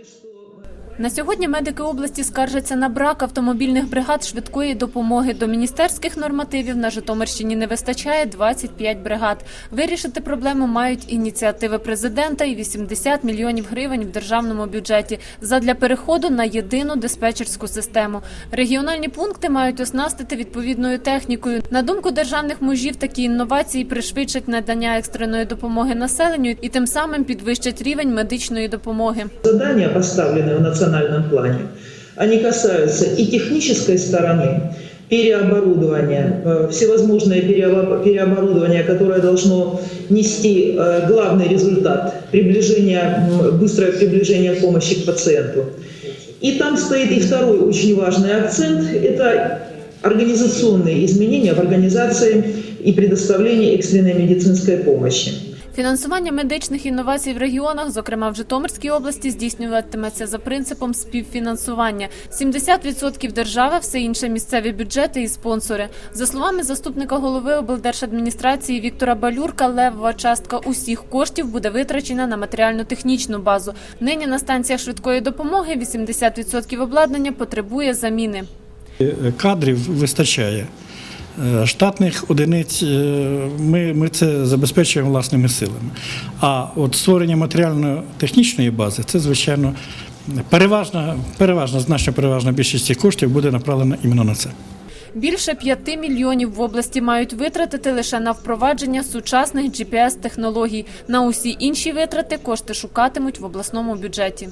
знаете, что на сьогодні медики області скаржаться на брак автомобільних бригад швидкої допомоги. До міністерських нормативів на Житомирщині не вистачає 25 бригад. Вирішити проблему мають ініціативи президента і 80 мільйонів гривень в державному бюджеті задля переходу на єдину диспетчерську систему. Регіональні пункти мають оснастити відповідною технікою. На думку державних мужів, такі інновації пришвидшать надання екстреної допомоги населенню і тим самим підвищать рівень медичної допомоги. Задания, поставленные в национальном плане, они касаются и технической стороны, переоборудования, э, всевозможное переобо- переоборудование, которое должно нести э, главный результат приближения, быстрое приближение помощи к пациенту. И там стоит и второй очень важный акцент – это организационные изменения в организации и предоставлении экстренной медицинской помощи. Фінансування медичних інновацій в регіонах, зокрема в Житомирській області, здійснюватиметься за принципом співфінансування. 70% держава, все інше місцеві бюджети і спонсори. За словами заступника голови облдержадміністрації Віктора Балюрка, левова частка усіх коштів буде витрачена на матеріально-технічну базу. Нині на станціях швидкої допомоги 80% обладнання потребує заміни. Кадрів вистачає. Е, Штатних одиниць е, ми, ми це забезпечуємо власними силами. А от створення матеріально-технічної бази це, звичайно, переважна, переважна, значно переважна більшість цих коштів буде направлена іменно на це. Більше 5 мільйонів в області мають витратити лише на впровадження сучасних GPS-технологій. На усі інші витрати кошти шукатимуть в обласному бюджеті.